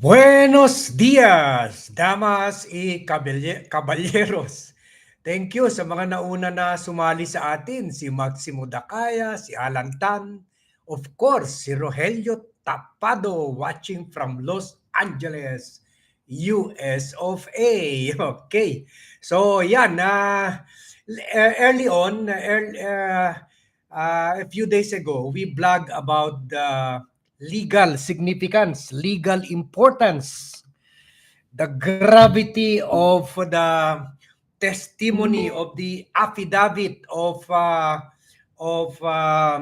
Buenos días, damas y caballeros. Thank you sa mga nauna na sumali sa atin, si Maximo Dakaya, si Alan Tan, of course, si Rogelio Tapado watching from Los Angeles, US of A. Okay. So, yan, na early on, early, uh, uh, a few days ago, we blog about the legal significance, legal importance, the gravity of the testimony of the affidavit of uh, of uh,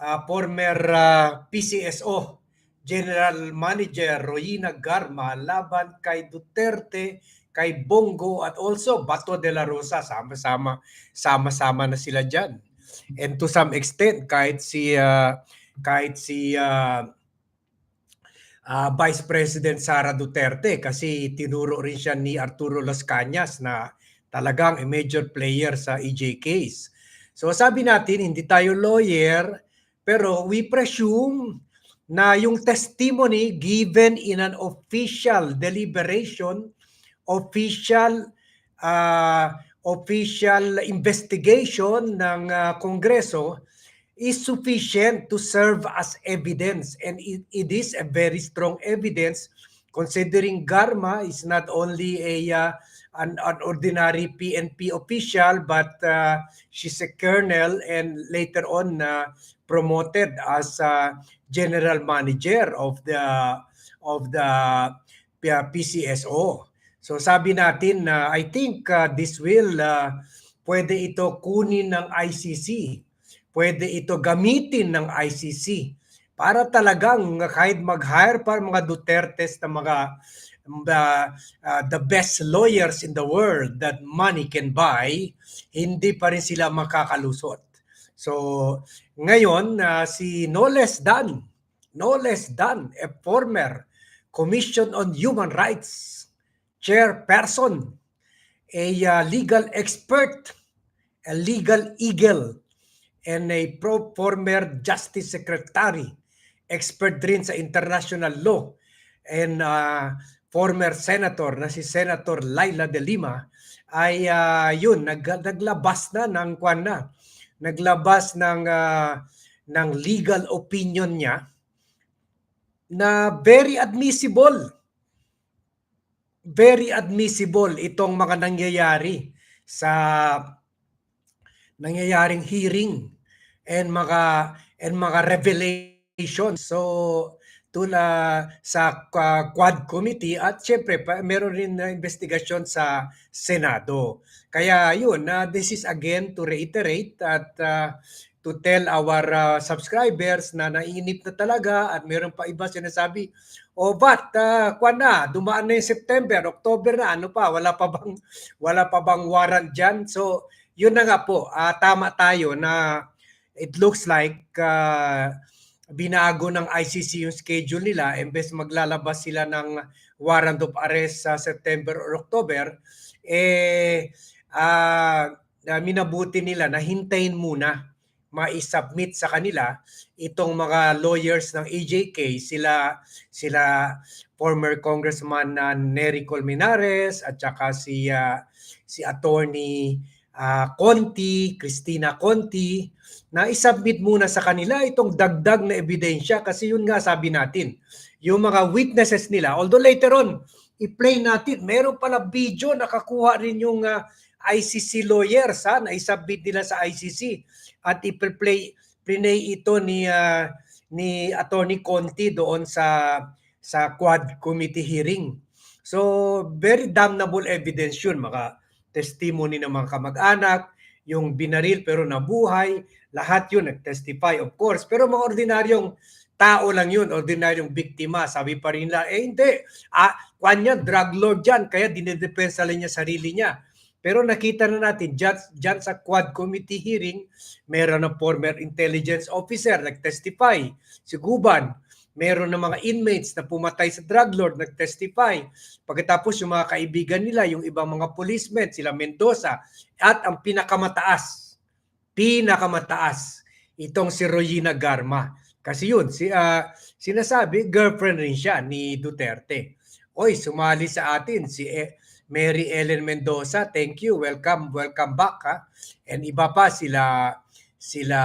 uh, former uh, PCSO General Manager Royina Garma laban kay Duterte, kay Bongo at also Bato de la Rosa sama-sama sama-sama na sila diyan. And to some extent kahit si uh, kahit si uh, uh, Vice President Sara Duterte kasi tinuro rin siya ni Arturo Las Cañas na talagang a major player sa EJ case. So sabi natin, hindi tayo lawyer, pero we presume na yung testimony given in an official deliberation, official uh, official investigation ng uh, Kongreso is sufficient to serve as evidence and it, it is a very strong evidence considering Garma is not only a uh, an, an ordinary PNP official but uh, she's a colonel and later on uh, promoted as uh, general manager of the of the uh, PCSO. So sabi natin na I think uh, this will uh, pwede ito kunin ng ICC pwede ito gamitin ng ICC para talagang kahit mag-hire pa mga Dutertes na mga uh, uh, the best lawyers in the world that money can buy, hindi pa rin sila makakalusot. So, ngayon, uh, si no less than, no a former Commission on Human Rights chairperson, a uh, legal expert, a legal eagle, and a pro former Justice Secretary, expert din sa international law, and uh, former senator na si Senator Laila de Lima ay uh, yun nag, naglabas na ng kwan na naglabas ng uh, ng legal opinion niya na very admissible. Very admissible itong mga nangyayari sa nangyayaring hearing and mga and mga revelations. So tula sa uh, Quad Committee at syempre pa, meron rin na investigasyon sa Senado. Kaya yun, uh, this is again to reiterate at uh, to tell our uh, subscribers na naiinip na talaga at meron pa iba sinasabi, oh, but uh, kwan na, dumaan na yung September, October na, ano pa, wala pa bang wala pa bang warrant diyan? So yun na nga po, uh, tama tayo na it looks like uh, binago ng ICC yung schedule nila. Imbes maglalabas sila ng warrant of arrest sa September or October eh uh, minabuti nila na hintayin muna ma-submit sa kanila itong mga lawyers ng AJK sila sila former congressman na Nery Colmenares at saka si uh, si attorney uh, Conti, Christina Conti na isubmit muna sa kanila itong dagdag na ebidensya kasi yun nga sabi natin, yung mga witnesses nila, although later on, i-play natin, meron pala video, nakakuha rin yung uh, ah, ICC lawyers ha, na isubmit nila sa ICC at i-play plinay ito ni uh, ni Attorney Conti doon sa sa Quad Committee hearing. So, very damnable evidence yun, mga testimony ng mga kamag-anak, yung binaril pero nabuhay, lahat yun nag-testify of course. Pero mga ordinaryong tao lang yun, ordinaryong biktima. Sabi pa rin nila, eh hindi, ah, kanya drug lord dyan, kaya dinidepensa lang niya sarili niya. Pero nakita na natin, dyan, dyan sa Quad Committee hearing, meron ng former intelligence officer nag-testify, si Guban, meron ng mga inmates na pumatay sa drug lord nag-testify. Pagkatapos yung mga kaibigan nila, yung ibang mga policemen, sila Mendoza, at ang pinakamataas, pinakamataas, itong si Royina Garma. Kasi yun, si, ah, sinasabi, girlfriend rin siya ni Duterte. Oy, sumali sa atin si E- Mary Ellen Mendoza. Thank you. Welcome, welcome back ha. And iba pa sila sila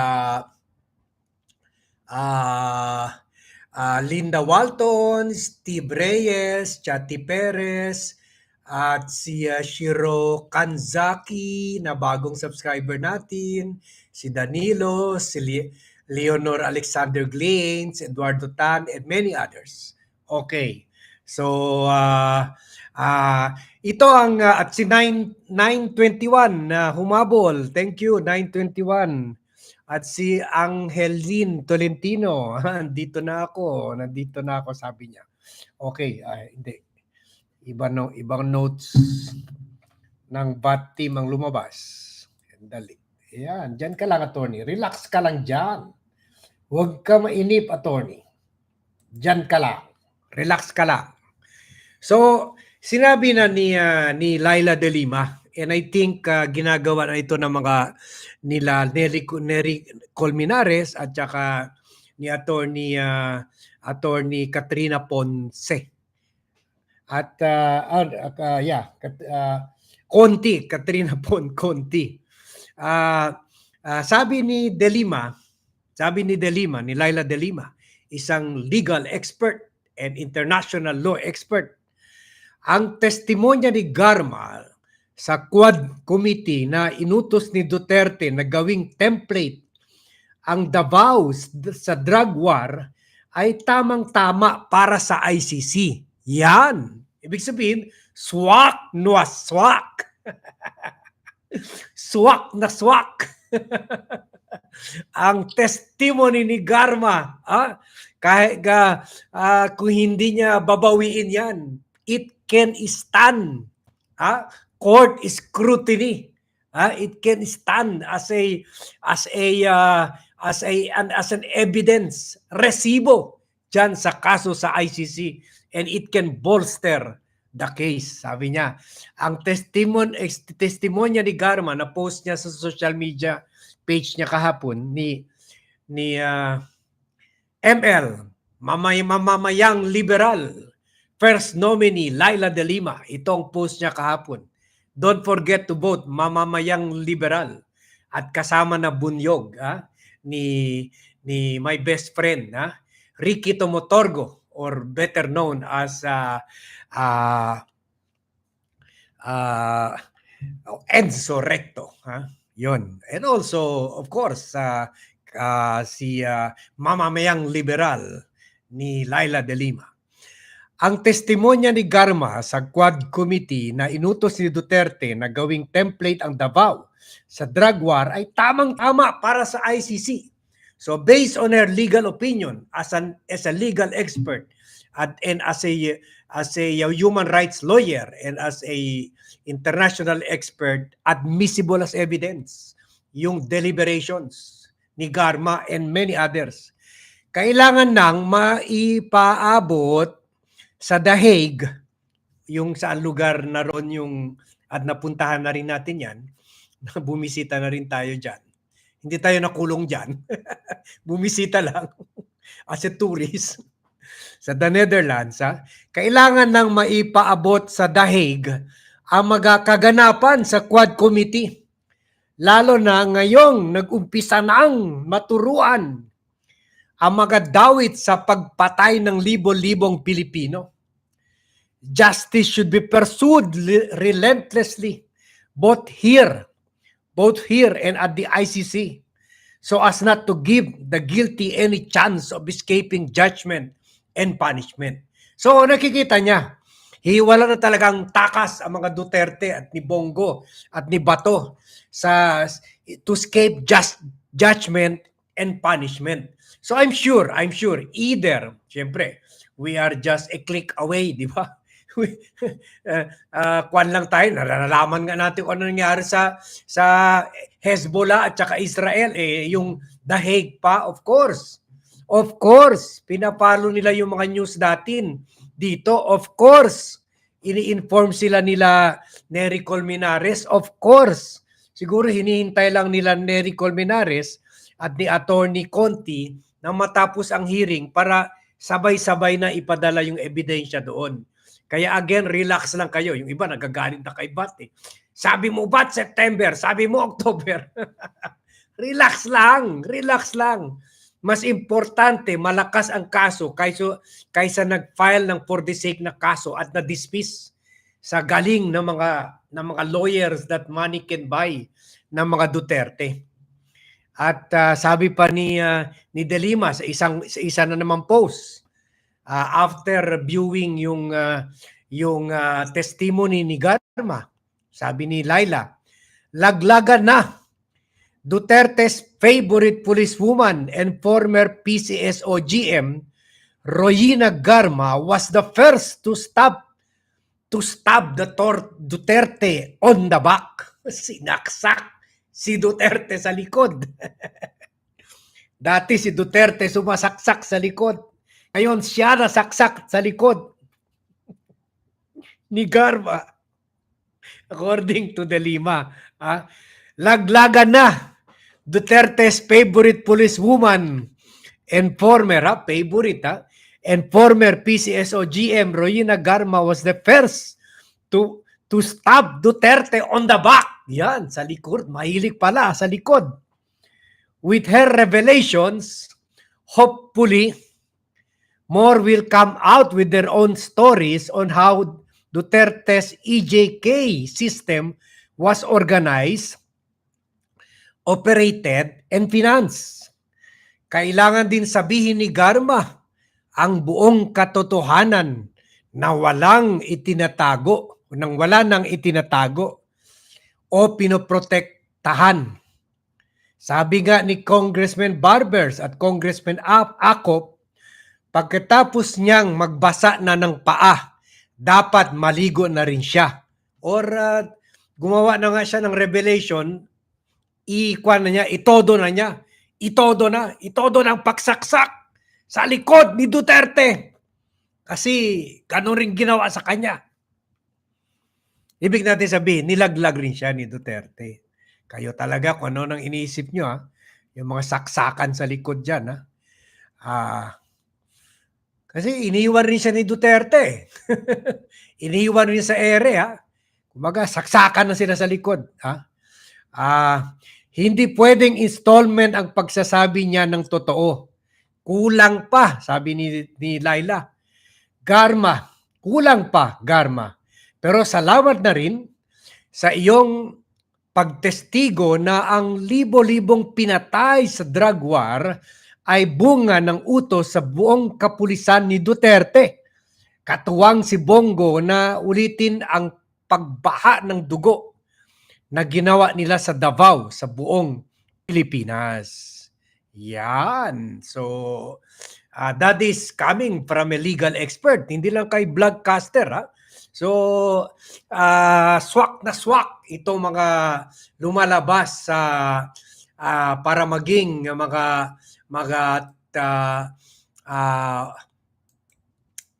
ah ah, Linda Walton, Steve Reyes, Chati Perez, at si ah, Shiro Kanzaki na bagong subscriber natin, si Danilo, si Le- Leonor Alexander Glains, Eduardo Tan, and many others. Okay. So, ah ah, ito ang ah, at si 9 921 na humabol. Thank you 921. At si Angelin Tolentino, nandito na ako, nandito na ako sabi niya. Okay, ah, hindi. Iba no, ibang notes ng bat team ang lumabas. Dali. Yan, dyan ka lang, attorney. Relax ka lang dyan. Huwag ka mainip, attorney. Dyan ka lang. Relax ka lang. So, sinabi na ni ah, ni Laila De Lima and I think ah, ginagawa na ito ng mga nila Nery, Nery Colmenares at saka ni attorney ah, attorney Katrina Ponce. At ah, ah, ah, yeah, ah, Conti, Katrina Pon Conti. Ah, ah, sabi ni De Lima, sabi ni De Lima, ni Laila De Lima, isang legal expert and international law expert ang testimonya ni Garma sa Quad Committee na inutos ni Duterte na gawing template ang Davao sa drug war ay tamang-tama para sa ICC. Yan. Ibig sabihin, swak na swak. swak na swak. ang testimony ni Garma, ah, kahit ga, ah, kung hindi niya babawiin yan, it can stand. Ah, court scrutiny. Ah, it can stand as a as a ah, as a an, as an evidence resibo diyan sa kaso sa ICC and it can bolster the case sabi niya. Ang testimon testimonya ni Garma na post niya sa social media page niya kahapon ni ni ah, ML mamay mamamayang liberal first nominee Laila De Lima. Itong post niya kahapon don't forget to vote mamamayang liberal. At kasama na bunyog ah, ni ni my best friend ah, Ricky Tomotorgo or better known as ah, ah, ah, Enzo Recto ha yon and also of course ah, ah, si ah, mamamayang liberal ni Laila De Lima ang testimonya ni Garma sa Quad Committee na inutos ni Duterte na gawing template ang Davao sa drug war ay tamang-tama para sa ICC. So based on her legal opinion as an as a legal expert at and as a as a human rights lawyer and as a international expert admissible as evidence yung deliberations ni Garma and many others. Kailangan nang maipaabot sa The Hague, yung saan lugar na roon yung at napuntahan na rin natin yan, na bumisita na rin tayo dyan. Hindi tayo nakulong dyan. bumisita lang as a tourist sa the Netherlands. Ha? Kailangan nang maipaabot sa The Hague ang mga kaganapan sa Quad Committee. Lalo na ngayong nag-umpisa nang maturuan ang mga dawit sa pagpatay ng libo-libong Pilipino. Justice should be pursued relentlessly, both here, both here and at the ICC, so as not to give the guilty any chance of escaping judgment and punishment. So nakikita niya, hiwala na talagang takas ang mga Duterte at ni Bongo at ni Bato sa to escape just judgment and punishment. So I'm sure, I'm sure, either, siyempre, we are just a click away, di ba? Uh, kwan lang tayo, nalalaman nga natin kung ano nangyari sa sa Hezbollah at saka Israel. Eh, yung The Hague pa, of course. Of course, pinapalo nila yung mga news natin dito. Of course, ini-inform sila nila Nery Colmenares. Of course, siguro hinihintay lang nila Nery Colmenares at ni Attorney Conti na matapos ang hearing para sabay-sabay na ipadala yung ebidensya doon. Kaya again, relax lang kayo. Yung iba nagagalit na kay Bat eh. Sabi mo Bat September, sabi mo October. relax lang, relax lang. Mas importante, malakas ang kaso kaysa, kaysa nag-file ng for the sake na kaso at na-dismiss sa galing ng mga ng mga lawyers that money can buy ng mga Duterte. At ah, sabi pa ni ah, ni De Lima sa isang sa isa na naman post ah, after viewing yung ah, yung ah, testimony ni Garma, sabi ni Laila, laglagan na Duterte's favorite policewoman and former PCSO GM, Royina Garma, was the first to stop to stab the Duterte on the back. Sinaksak si Duterte sa likod. Dati si Duterte sumasaksak sa likod. Ngayon siya nasaksak sa likod ni Garma. According to De Lima. Ah, laglagan na Duterte's favorite policewoman and former, ha, favorite, ha, and former PCSO GM Royina Garma was the first to to stab Duterte on the back. Yan, sa likod. Mahilig pala sa likod. With her revelations, hopefully, more will come out with their own stories on how Duterte's EJK system was organized, operated, and financed. Kailangan din sabihin ni Garma ang buong katotohanan na walang itinatago, nang wala nang itinatago o pinoprotektahan. Sabi nga ni Congressman Barbers at Congressman Acop, pagkatapos niyang magbasa na ng paa, dapat maligo na rin siya. Or uh, gumawa na nga siya ng revelation, ikwan na niya, itodo na niya, itodo na, itodo ng paksaksak sa likod ni Duterte. Kasi ganun rin ginawa sa kanya. Ibig natin sabihin, nilaglag rin siya ni Duterte. Kayo talaga kung ano nang iniisip nyo ha. Yung mga saksakan sa likod dyan ha. Ah, kasi iniwan rin siya ni Duterte. iniwan rin sa ere ha. Kumaga, saksakan na sila sa likod. Ha? Ah, hindi pwedeng installment ang pagsasabi niya ng totoo. Kulang pa, sabi ni, ni Laila. Garma, kulang pa, Garma. Pero salamat na rin sa iyong pagtestigo na ang libo-libong pinatay sa drug war ay bunga ng utos sa buong kapulisan ni Duterte. Katuwang si Bongo na ulitin ang pagbaha ng dugo na ginawa nila sa Davao sa buong Pilipinas. Yan. So, uh, that is coming from a legal expert. Hindi lang kay vlogcaster, ha? So, uh, swak na swak itong mga lumalabas sa uh, para maging mga mga uh, uh,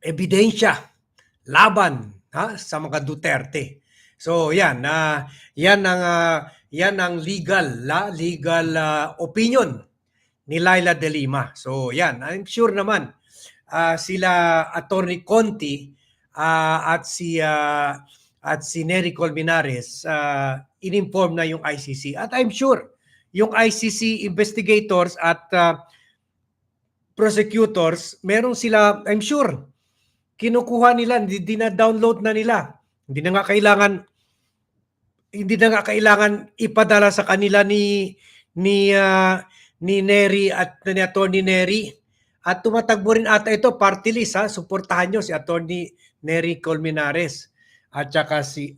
ebidensya laban ha, sa mga Duterte. So, yan, uh, yan ang uh, yan ang legal la legal uh, opinion ni Laila De Lima. So, yan, I'm sure naman uh, sila Attorney Conti uh, at si uh, at si Nery Colmenares uh, in-inform na yung ICC at I'm sure yung ICC investigators at uh, prosecutors meron sila I'm sure kinukuha nila dina-download na nila. Hindi na nga kailangan hindi na nga kailangan ipadala sa kanila ni ni uh, ni Nery at ni Attorney Nery. At tumatagbo rin ata ito party list ha? Suportahan nyo si Attorney Nery Colmenares at saka si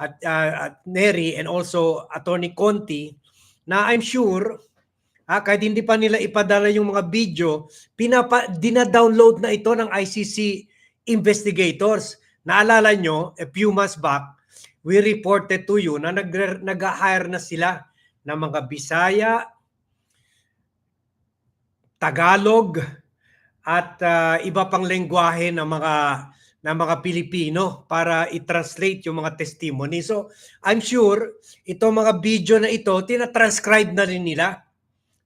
at, uh, at Nery and also Attorney Conti na I'm sure ah, kahit hindi pa nila ipadala yung mga video, pinapa, dina-download na ito ng ICC investigators. Naalala nyo, a few months back, we reported to you na nag, nag-hire na sila ng mga Bisaya, Tagalog, at uh, iba pang lengguwahe ng mga ng mga Pilipino para i-translate yung mga testimony. So, I'm sure itong mga video na ito, tina-transcribe na rin nila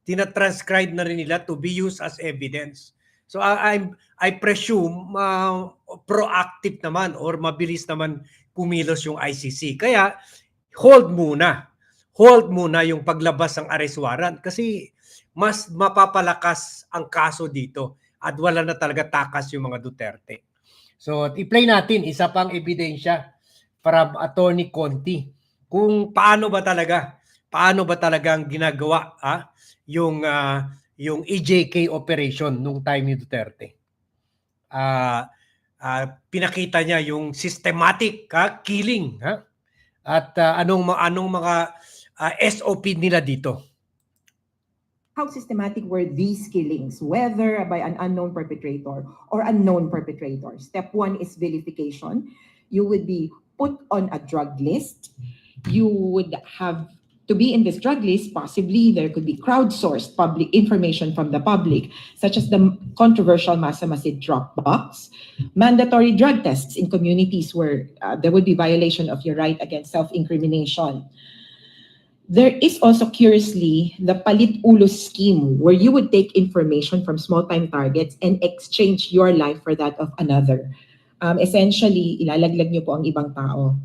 tinatranscribe na rin nila to be used as evidence. So I, I'm I presume uh, proactive naman or mabilis naman kumilos yung ICC. Kaya hold muna. Hold muna yung paglabas ng arrest warrant kasi mas mapapalakas ang kaso dito at wala na talaga takas yung mga Duterte. So i-play natin isa pang ebidensya from Attorney Conti kung paano ba talaga paano ba talagang ginagawa ah, yung ah, yung EJK operation nung time ni Duterte. Ah, ah, pinakita niya yung systematic ah, killing ha? At ah, anong anong mga ah, SOP nila dito. How systematic were these killings, whether by an unknown perpetrator or unknown perpetrator. Step one is vilification. You would be put on a drug list. You would have to be in this drug list, possibly there could be crowdsourced public information from the public, such as the controversial Masamasid drop box, mandatory drug tests in communities where uh, there would be violation of your right against self-incrimination. There is also curiously the palit ulo scheme where you would take information from small time targets and exchange your life for that of another. Um, essentially, ilalaglag niyo po ang ibang tao.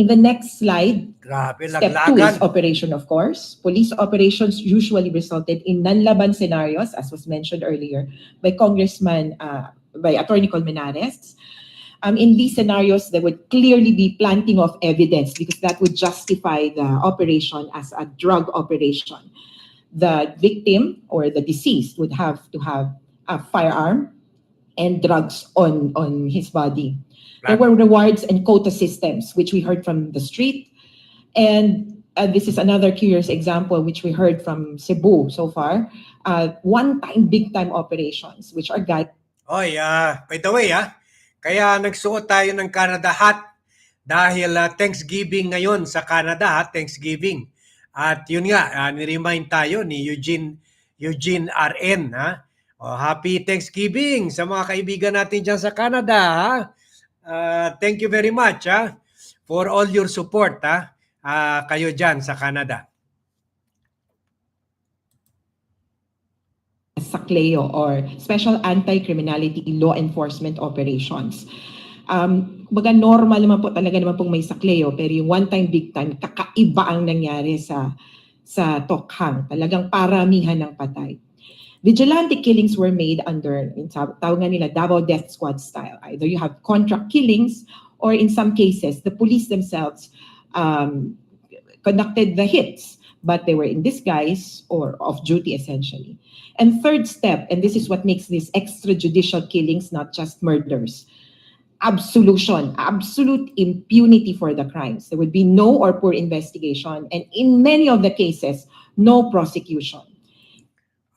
In the next slide, Grabe, step two is operation, of course. Police operations usually resulted in non-laban scenarios, as was mentioned earlier by Congressman, uh, by Attorney Colmenares. Um, in these scenarios, there would clearly be planting of evidence because that would justify the operation as a drug operation. The victim or the deceased would have to have a firearm and drugs on, on his body. There were rewards and quota systems, which we heard from the street. And uh, this is another curious example, which we heard from Cebu so far. Uh, one-time, big-time operations, which are guided Oh, yeah. by the way, ah, kaya nagsuot tayo ng Canada hat dahil ah, Thanksgiving ngayon sa Canada, ha, Thanksgiving. At yun nga, ah, ni-remind tayo ni Eugene Eugene RN, ha. Oh, happy Thanksgiving sa mga kaibigan natin diyan sa Canada, ha. Ah, thank you very much, ha, for all your support, ha. Ah, kayo diyan sa Canada. SACLEO or Special Anti-Criminality Law Enforcement Operations. Um, kumbaga normal naman po talaga naman pong may sakleo pero yung one time big time kakaiba ang nangyari sa sa Tokhang. Talagang paramihan ng patay. Vigilante killings were made under, in taw- tawag nga nila, Davao Death Squad style. Either you have contract killings or in some cases, the police themselves um, conducted the hits, but they were in disguise or off duty essentially. And third step, and this is what makes these extrajudicial killings not just murders, absolution, absolute impunity for the crimes. There would be no or poor investigation, and in many of the cases, no prosecution.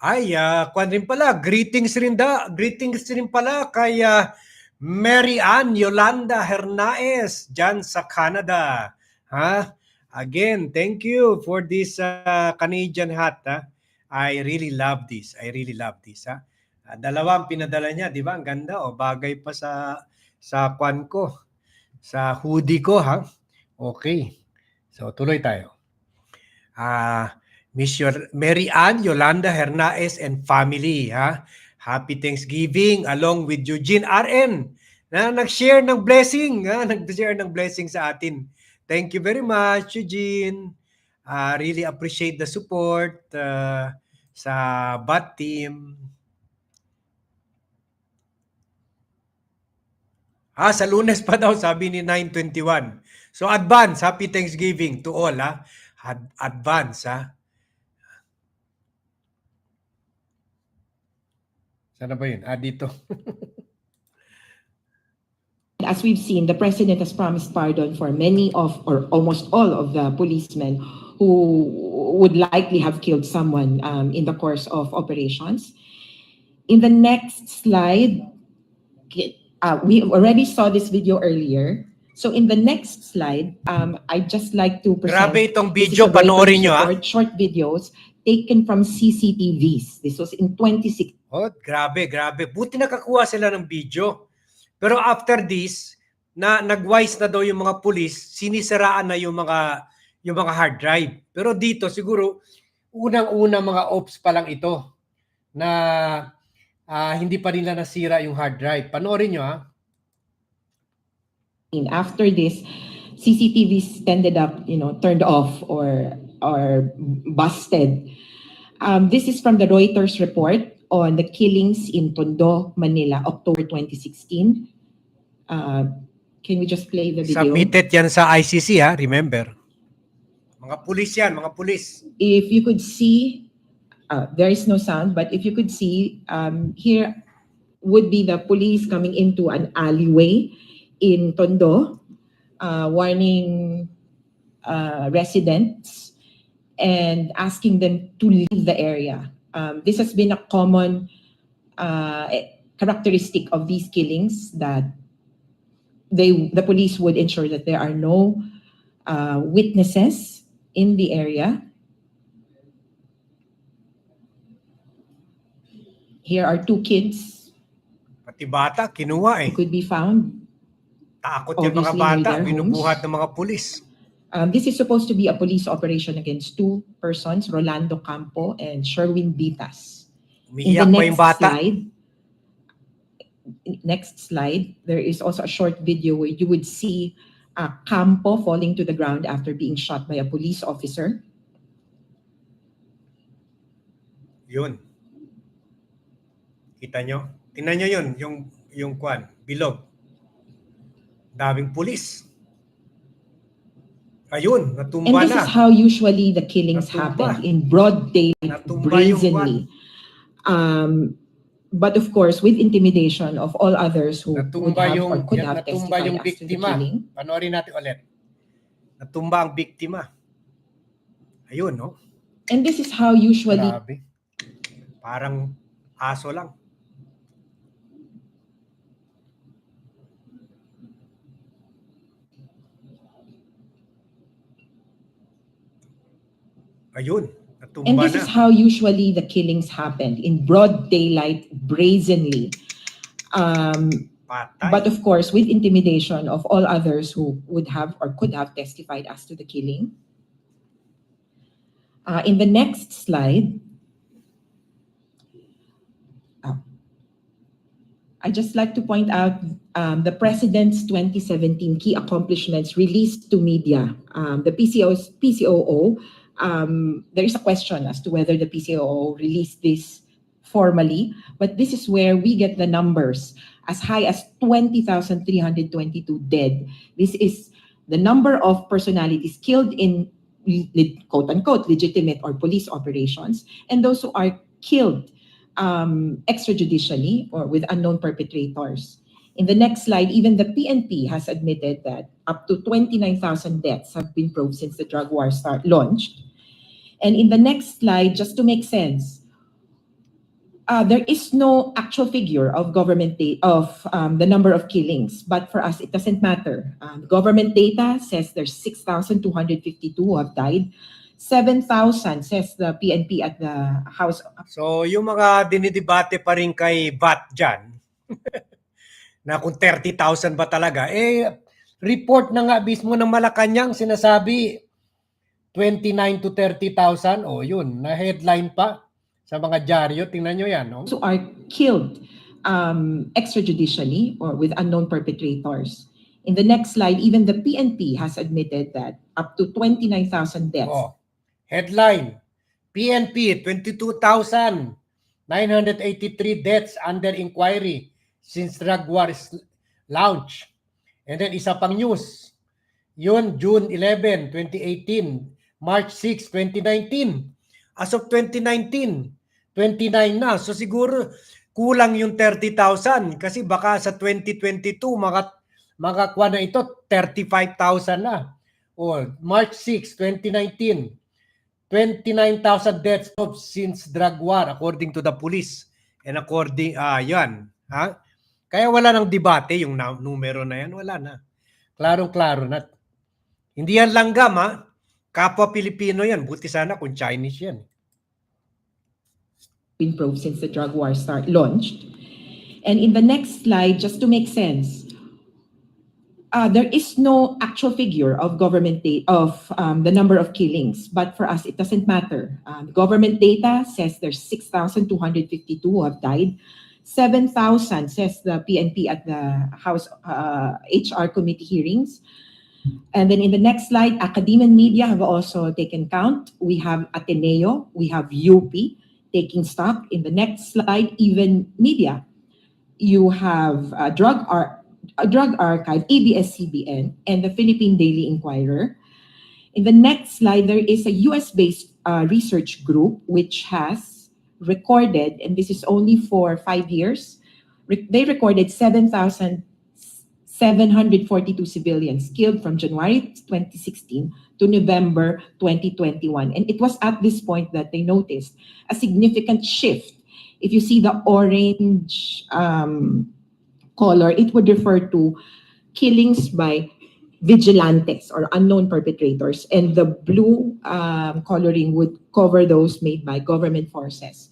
Ay, ah, kwan rin pala. Greetings rin da. Greetings rin pala kay ah, Mary Ann Yolanda Hernaez dyan sa Canada. Ha? Again, thank you for this ah, Canadian hat. Ha? I really love this. I really love this. Ha? Ah, dalawa pinadala niya, di ba? Ang ganda. O, bagay pa sa sa kwan ko. Sa hoodie ko, ha? Okay. So, tuloy tayo. Ah, Miss Yor- Mary Ann Yolanda Hernaez and family, ha? Happy Thanksgiving along with Eugene RN na nag-share ng blessing, ha? Nag-share ng blessing sa atin. Thank you very much, Eugene. Ah, really appreciate the support ah, sa BAT team. Ah, sa lunes pa daw, sabi ni 921. So advance, happy Thanksgiving to all, ha? Ad- advance, ha? Sana ba yun? Ah, dito. As we've seen, the president has promised pardon for many of, or almost all of the policemen who would likely have killed someone um, in the course of operations. In the next slide, uh, we already saw this video earlier. So in the next slide, um, I'd just like to present Grabe itong video, a very panoorin nyo, short, short videos taken from CCTVs. This was in 2016. Oh, grabe, grabe. Buti nakakuha sila ng video. Pero after this, na nagwise na daw yung mga pulis, sinisiraan na yung mga yung mga hard drive. Pero dito siguro unang-una mga ops pa lang ito na ah, hindi pa nila nasira yung hard drive. Panoorin nyo ha. And after this, CCTVs ended up, you know, turned off or or busted. Um, this is from the Reuters report on the killings in Tondo, Manila, October 2016. Uh, can we just play the video? Submitted yan sa ICC ha, remember. Mga pulis yan, mga pulis. if you could see, uh, there is no sound, but if you could see, um, here would be the police coming into an alleyway in Tondo, uh, warning uh, residents and asking them to leave the area. Um, this has been a common uh, characteristic of these killings that they the police would ensure that there are no uh, witnesses in the area Here are two kids Pati bata, kinuha eh. who could be found. Takot yung mga Obviously, bata, near their binubuhat ng mga pulis. Um, this is supposed to be a police operation against two persons, Rolando Campo and Sherwin Ditas. In the Umiiyak pa next yung bata. slide, next slide, there is also a short video where you would see uh, Campo falling to the ground after being shot by a police officer. Yun. Kita nyo? Tingnan nyo yun, yung, yung kwan, bilog. Daming pulis. Ayun, And this na. is how usually the killings Natumba. happen in broad daylight, Natumba brazenly. Um, but of course, with intimidation of all others who would Natumba have yung, or could have natumba testified yung biktima. Panoorin natin ulit. Natumba ang biktima. Ayun, no? And this is how usually Grabe. Parang aso lang. Ayun, natumba And this na. is how usually the killings happened in broad daylight, brazenly. Um, Patay. but of course, with intimidation of all others who would have or could have testified as to the killing. Uh, in the next slide, uh, I just like to point out um, the president's 2017 key accomplishments released to media. Um, the PCO's PCOO. Um, there is a question as to whether the PCOO released this formally, but this is where we get the numbers as high as 20,322 dead. This is the number of personalities killed in quote unquote legitimate or police operations and those who are killed um, extrajudicially or with unknown perpetrators. In the next slide, even the PNP has admitted that up to 29,000 deaths have been proved since the drug war start launched. And in the next slide, just to make sense, uh, there is no actual figure of government of um, the number of killings, but for us, it doesn't matter. Um, government data says there's 6,252 who have died. 7,000 says the PNP at the House. So, yung mga dinidebate pa rin kay Bat dyan, na kung 30,000 ba talaga, eh, report na nga mismo ng Malacanang sinasabi 29 to 30,000. O, yun, na-headline pa sa mga dyaryo. Tingnan nyo yan, no? who are killed um, extrajudicially or with unknown perpetrators. In the next slide, even the PNP has admitted that up to 29,000 deaths Oh, headline, PNP, 22,983 deaths under inquiry since drug war is launch. And then isa pang news, yun June 11, 2018, March 6, 2019. As of 2019, 29 na. So siguro kulang yung 30,000 kasi baka sa 2022 maka makakuha na ito 35,000 na. O March 6, 2019, 29,000 deaths since drug war according to the police. And according, ah, yan. Ha? Kaya wala nang debate yung numero na yan. Wala na. Klarong-klaro na. Hindi yan langgam, ha? Kapwa Pilipino yan. Buti sana kung Chinese yan. been since the drug war start launched. And in the next slide, just to make sense, uh, there is no actual figure of government data of um, the number of killings, but for us, it doesn't matter. Um, government data says there's 6,252 who have died. 7,000 says the PNP at the House uh, HR committee hearings. And then in the next slide, academia and media have also taken count. We have Ateneo, we have UP taking stock. In the next slide, even media. You have uh, drug ar- a drug archive, ABS-CBN, and the Philippine Daily Inquirer. In the next slide, there is a US-based uh, research group which has recorded, and this is only for five years, re- they recorded 7,742 civilians killed from January 2016 to November 2021. And it was at this point that they noticed a significant shift. If you see the orange um, color, it would refer to killings by vigilantes or unknown perpetrators, and the blue um, coloring would cover those made by government forces.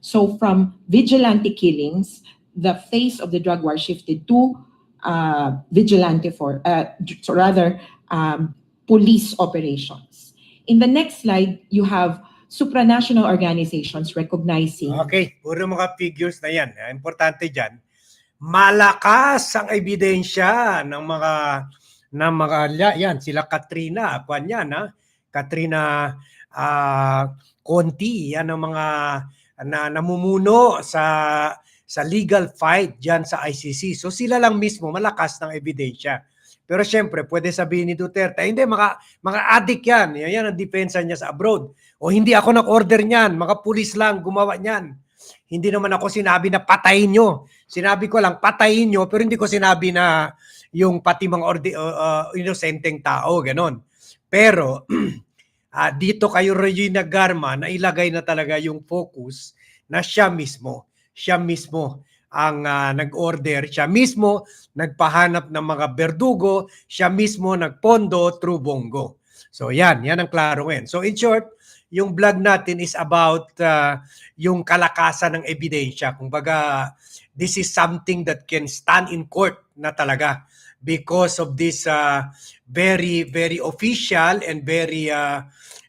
So from vigilante killings, the face of the drug war shifted to uh, vigilante for, uh, rather um, police operations. In the next slide, you have supranational organizations recognizing Okay, puro mga figures na yan. Importante dyan, malakas ang ebidensya ng mga ng mga la- yan sila Katrina, kwan yan ha. Katrina ah, Conti, yan ang mga na namumuno sa sa legal fight diyan sa ICC. So sila lang mismo malakas ng ebidensya. Pero syempre, pwede sabihin ni Duterte, "Ay, hindi, mga, mga addict yan. Yan, yan ang depensa niya sa abroad. O hindi ako nag-order niyan. Mga pulis lang gumawa niyan. Hindi naman ako sinabi na patayin nyo. Sinabi ko lang patayin nyo, pero hindi ko sinabi na yung pati mga ordi, uh, uh, inosenteng tao, ganon. Pero ah, dito kayo Regina Garma na ilagay na talaga yung focus na siya mismo, siya mismo ang ah, nag-order, siya mismo nagpahanap ng mga berdugo, siya mismo nagpondo through bongo. So yan, yan ang klaro ngayon. So in short, yung vlog natin is about uh, yung kalakasan ng ebidensya. Kumbaga, this is something that can stand in court na talaga because of this uh, very, very official and very, uh,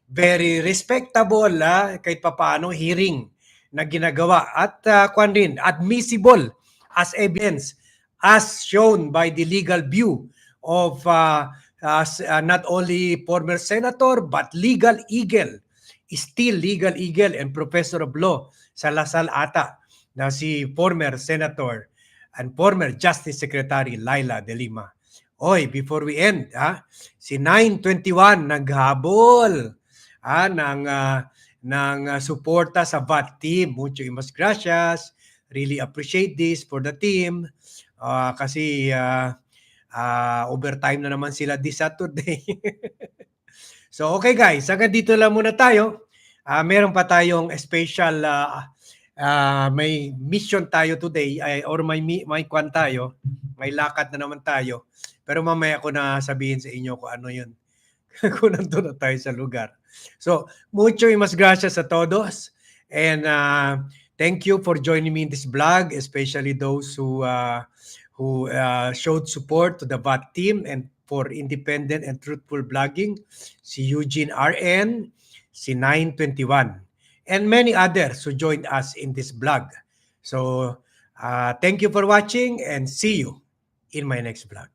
very respectable uh, kahit papaano hearing na ginagawa. At uh, kwan rin, admissible as evidence as shown by the legal view of uh, uh, not only former senator but legal eagle still legal eagle and professor of law sa Lasal ata na si former senator and former justice secretary Laila De Lima. Oy, before we end, ha, si 921 naghabol ha, ng, ah, ng ah, suporta sa VAT team. Mucho imas gracias. Really appreciate this for the team. Ah, kasi ah, ah, overtime na naman sila this Saturday. so okay guys, hanggang dito lang muna tayo. Ah, meron pa tayong special ah, ah, may mission tayo today ay or may may kwan tayo, may lakad na naman tayo. Pero mamaya ko na sabihin sa inyo kung ano 'yun. kung nandun na tayo sa lugar. So, mucho y mas gracias a todos. And uh, thank you for joining me in this vlog, especially those who uh, who uh, showed support to the VAT team and for independent and truthful blogging, si Eugene RN, si 921, and many others who joined us in this vlog. So, uh, thank you for watching and see you in my next vlog.